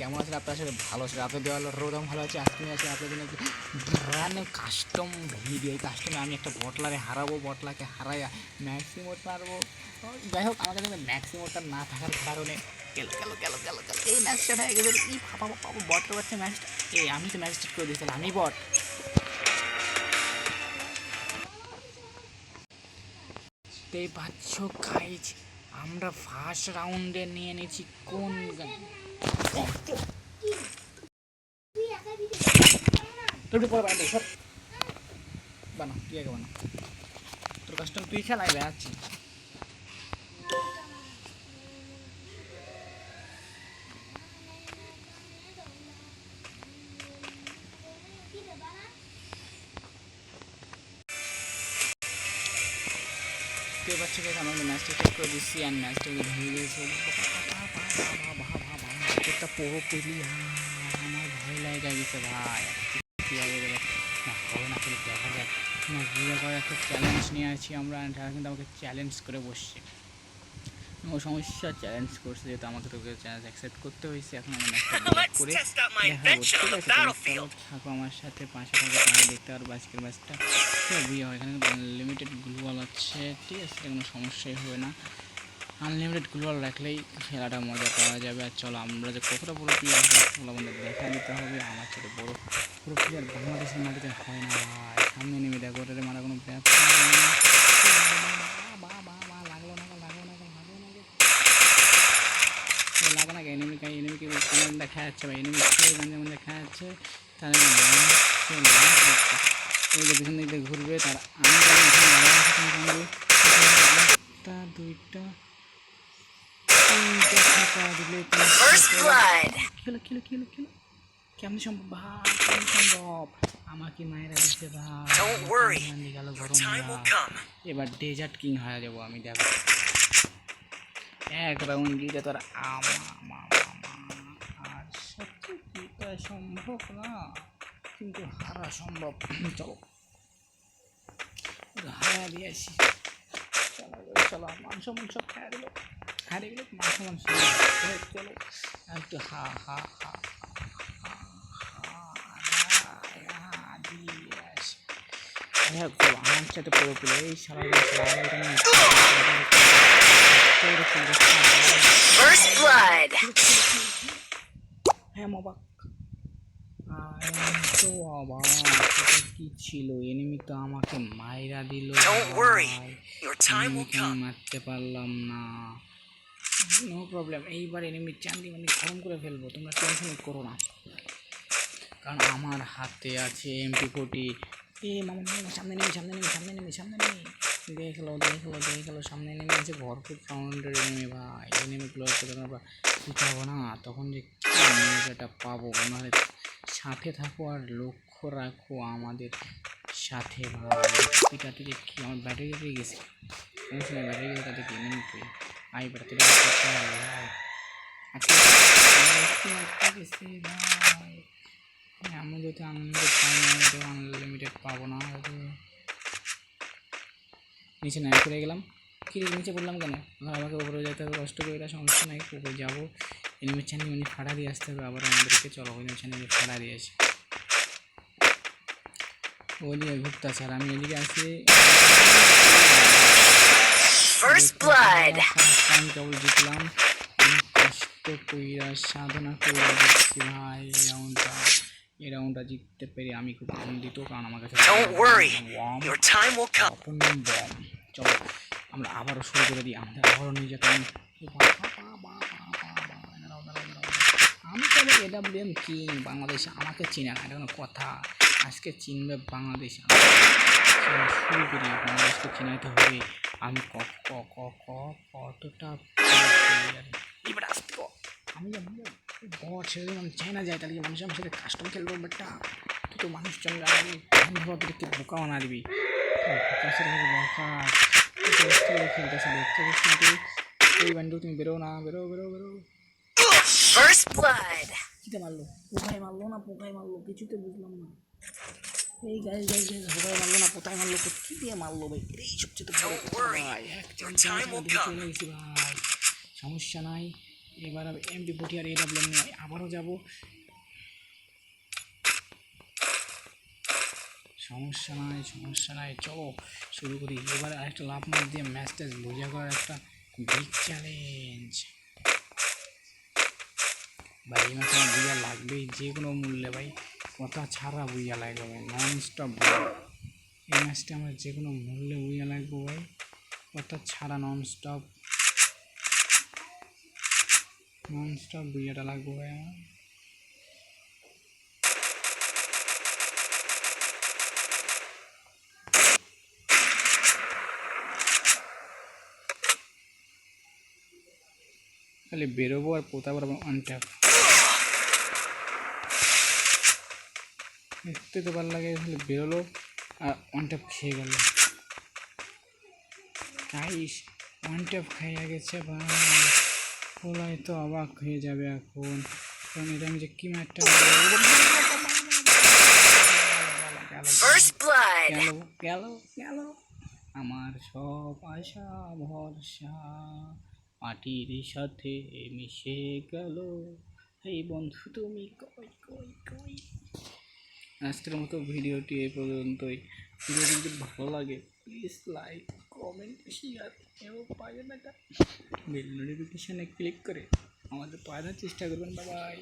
কেমন আছেন? আপনার সাথে ভালো আছে রাতে দেওয়াল রোদম ভালো আছে? আজকে আসি আপনাদের জন্য ব্র্যান্ড কাস্টম ভিডিও এই কাস্টমে আমি একটা বটলারে হারাবো বটলাকে হারাইয়া ম্যাক্সিমোট মারবো। যাই হোক আমার কাছে ম্যাক্সিমোটটা না থাকার কারণে গেল গেল গেল গেল গেল। এই ম্যাচটা হয়ে গেছে। ই পাবো পাবো বটটা পাচ্ছে ম্যাচটা এই, আমি তো ম্যাচ করে দিয়েছিলাম আমি বট দেখতেই পাচ্ছ গাইজ আমরা ফার্স্ট রাউন্ডে নিয়ে নিয়েছি কোন গান বানা, তুই আগে বানা। তোর কাস্টম তুই খেলাই বে দেখতে পাচ্ছ আমি ম্যাচটা চেক করে দিচ্ছি আর ম্যাচটা ভেঙে গেছে একটা পুরো পেলি আমার ভয় লাগে গেছে ভাই। কি হবে না হবে না খেলে দেখা যাক। না ভিডিও করে একটা চ্যালেঞ্জ নিয়ে আছি আমরা কিন্তু আমাকে চ্যালেঞ্জ করে বসছে। ও সমস্যা চ্যালেঞ্জ করছে যেহেতু আমাকে তোকে চ্যালেঞ্জ অ্যাকসেপ্ট করতে হয়েছে এখন আমি করে থাকো আমার সাথে পাশে থাকো তাহলে দেখতে পারব আজকের ম্যাচটা হয় এখানে লিমিটেড গ্লুয়াল আছে ঠিক আছে কোনো সমস্যাই হবে না। আনলিমিটেড গ্লুয়াল রাখলেই খেলাটা মজা পাওয়া যাবে। আর চলো আমরা যে কতটা বড় প্লেয়ার সেগুলো আমাদের দেখা দিতে হবে। আমার সাথে বড় পুরো প্লেয়ার বাংলাদেশের মাটিতে হয় না ভাই। সামনে নেমে দেখো ওটাতে মারা কোনো ব্যবসা বা বা বা লাগল না লাগল না লাগল না তো লাগে না এনিমি কাই এনিমিকে যাচ্ছে বা এনিমি যেমন যেমন দেখা যাচ্ছে। তার পিছন দিক দিয়ে ঘুরবে তার আমি একটা দুইটা তিনটা ফাঁকা দিলে খেলো খেলো খেলো খেলো। কেমন সম্ভব? ভাই কেমন সম্ভব? আমাকে মায়েরা দিচ্ছে ভাই। গেল গরম. এবার ডেজার্ট কিং হয়ে যাব আমি দেখো। এক রাউন্ড দিতে তোর আমা আমা আমা আর সত্যি তা সম্ভব না। কিন্তু হারা সম্ভব। চলো। হারা দিয়ে আসি। চলো চলো মাংস মাংস খাই দিল। হারিয়ে গেল মাংস মাংস। চলো। একটু হা হা হা হ্যাঁ বলো আমার সাথে পুরো পুরো এই সারা First blood. হ্যাঁ তো বাবা এটা কি ছিল এনিমি তো আমাকে মাইরা দিল. মারতে পারলাম না নো প্রবলেম এইবার এনিমি চান্দি মানে গরম করে ফেলব। তোমরা টেনশন করো না। কারণ আমার হাতে আছে এমপি ফোর্টি এ মামা মামা সামনে নেমে সামনে নেমে, সামনে নেমে সামনে নেমে দেখল দেখল দেখল সামনে নেমে আছে ভরপুর কাউন্টার নেমে ভাই। এই নেমে ক্লোজ করে আমরা শিখাবো না? তখন যে মজাটা পাবো? ওনাদের সাথে থাকো আর লক্ষ্য রাখো আমাদের সাথে, ভাই। এটা থেকে কি? আমার ব্যাটারি পেয়ে গেছে। সময় ব্যাটারি গেছে তাতে কি পেয়ে আই ব্যাটারি ভাই। আচ্ছা আমি যদি আনলিমিটেড পাই না আনলিমিটেড পাবো না হয়তো নিচে নাই করে গেলাম। কি নিচে পড়লাম কেন? আমাকে উপরে যেতে হবে কষ্ট করে এটা সমস্যা নাই উপরে যাব। এনিমির চানি মানে ফাড়া দিয়ে আসতে হবে আবার আমাদেরকে চলো ওই চানি ফাড়া দিয়ে আসি। ওইদিকে ঘুরতে আছে আর আমি এদিকে. আমি কেবল জিতলাম। কষ্ট কইরা সাধনা করে দিচ্ছি ভাই রাউন্ডটা এই রাউন্ডটা জিততে পেরে আমি খুব আনন্দিত কারণ আমার কাছে চলো, আমরা আবারও শুরু করে দিই। আমাদের আবারও নিয়ে নির্যাতন আমি তবে এডাব্লিউএম কিং? বাংলাদেশ আমাকে চিনে না, এটা কোনো কথা। আজকে চিনবে বাংলাদেশ। শুরু করি, বাংলাদেশকে চিনাইতে হবে। আমি ক ক ক ক কতটা। আমি বট ছেড়ে আমি চাই না যাই তাহলে মানুষ আমার সাথে কাস্টম খেলব বেটা তুই তো মানুষ চলে ভাবো তোকে বোকা ঘরে বোকা? কিছুতে বুঝলাম না এই গাই গাই গাই পোকায় মারলো না পোকায় মারলো তো কি দিয়ে মারলো ভাই এই সবচেয়ে worry. ভাই সমস্যা নাই এবার ফোর্টি আর এডাব্লিউ নিয়ে আবারও যাব সমস্যা নাই সমস্যা নাই, চলো শুরু করি। এবার আরেকটা লাভ মার দিয়ে ম্যাচ ট্যাচ বোঝা করার একটা বিগ চ্যালেঞ্জ ভাই, এই ম্যাচে আমার বুঝা লাগবেই, যে কোনো মূল্যে ভাই, কথা ছাড়া বুঝা লাগবে ভাই নন স্টপ এই ম্যাচটা আমার যে কোনো মূল্যে বুঝা লাগবে ভাই, কথা ছাড়া নন স্টপ নন স্টপ বুঝাটা লাগবে ভাই আমার। খালি বেরোবো আর পোতা পারব অনট্যাপ দেখতে তো ভালো লাগে খালি বেরোলো আর অনট্যাপ খেয়ে গেল। গাইস অনট্যাপ খাইয়া গেছে ভাই। ওলাই তো অবাক হয়ে যাবে এখন। কারণ এটা আমি যে কি মারটা First blood. গেল গেল গেল। আমার সব আশা ভরসা। মাটির সাথে মিশে গেল। এই বন্ধু, তুমি কই কই কই? আজকের মতো ভিডিওটি এই পর্যন্তই। ভিডিও যদি ভালো লাগে প্লিজ লাইক কমেন্ট শেয়ার এবং পাবেন থাকা বেল নোটিফিকেশানে ক্লিক করে আমাদের পাওয়ার চেষ্টা করবেন। বাবাই